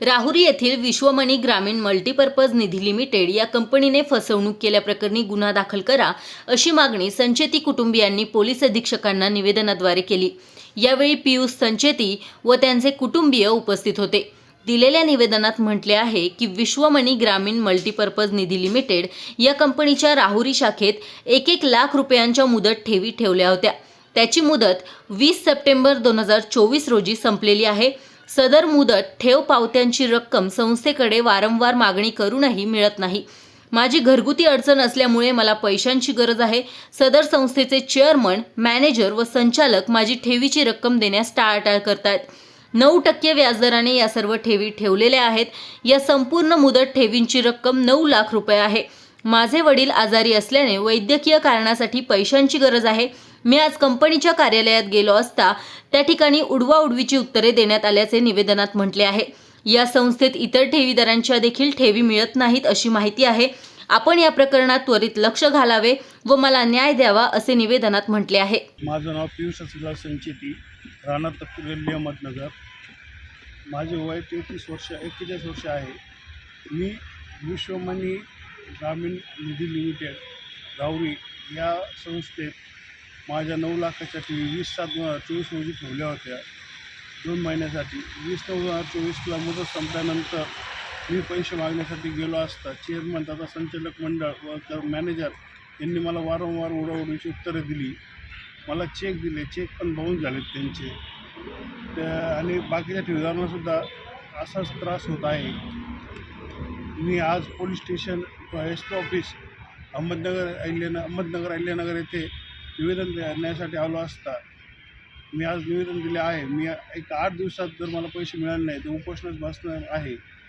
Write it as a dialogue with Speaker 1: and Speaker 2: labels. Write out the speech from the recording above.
Speaker 1: राहुरी येथील विश्वमणी ग्रामीण मल्टीपर्पज निधी लिमिटेड या कंपनीने फसवणूक केल्याप्रकरणी गुन्हा दाखल करा अशी मागणी संचेती कुटुंबियांनी पोलीस अधीक्षकांना निवेदनाद्वारे केली. यावेळी पियुष संचेती व त्यांचे कुटुंबीय उपस्थित होते. दिलेल्या निवेदनात म्हटले आहे की विश्वमणी ग्रामीण मल्टीपर्पज निधी लिमिटेड या कंपनीच्या राहुरी शाखेत एक एक लाख रुपयांच्या मुदत ठेवी ठेवल्या होत्या. त्याची मुदत वीस सप्टेंबर दोन हजार चोवीस रोजी संपलेली आहे. सदर मुदत ठेव पावत्यांची रक्कम संस्थेकडे वारंवार मागणी करूनही मिळत नाही. माझी घरगुती अडचण असल्यामुळे मला पैशांची गरज आहे. सदर संस्थेचे चेअरमन मॅनेजर व संचालक माझी ठेवीची रक्कम देण्यास टाळाटाळ करतायत. नऊ टक्के व्याजदराने या सर्व ठेवी ठेवलेल्या आहेत. या संपूर्ण मुदत ठेवींची रक्कम नऊ लाख रुपये आहे. माझे वडील आजारी असल्याने वैद्यकीय कारणासाठी पैशांची गरज आहे. मी आज कंपनीच्या कार्यालयात गेलो असता त्या ठिकाणी उडवाउडवीची उत्तरे देण्यात आल्याचे निवेदनात म्हटले आहे. या संस्थेत इतर ठेवीदारांच्या देखील ठेवी मिळत नाहीत अशी माहिती आहे. आपण या प्रकरणात त्वरित लक्ष घालावे व मला न्याय द्यावा असे निवेदनात म्हटले आहे.
Speaker 2: माझं नाव पियुष असला संचेती राणा तक्रेल्ली अहमदनगर. माझे वय तेहतीस वर्ष एक्केचाळीस वर्ष आहे. मी विश्वमनी ग्रामीण निधी लिमिटेड गावरी या संस्थेत माझ्या नऊ लाखाच्या टी व्ही वीस सात दोन हजार चोवीस रोजी ठेवल्या होत्या. दोन महिन्यासाठी वीस नऊ दोन हजार चोवीसला मुदत संपल्यानंतर मी पैसे मागण्यासाठी गेलो असता चेअरमन तथा संचालक मंडळ व मॅनेजर यांनी मला वारंवार उडवडीची उत्तरं दिली. मला चेक दिले चेक पण बाउन्स झालेत त्यांचे. त्या आणि बाकीच्या ठेवीदारांनासुद्धा असाच त्रास होत आहे. मी आज police station S P office Ahmednagar अहिल्यान Ahmednagar Ahilyanagar येथे निवेदन देण्यासाठी आलो असता मी आज निवेदन दिले आहे. मी एक आठ दिवसात जर मला पैसे मिळाले नाही तर उपोषणास बसणार आहे.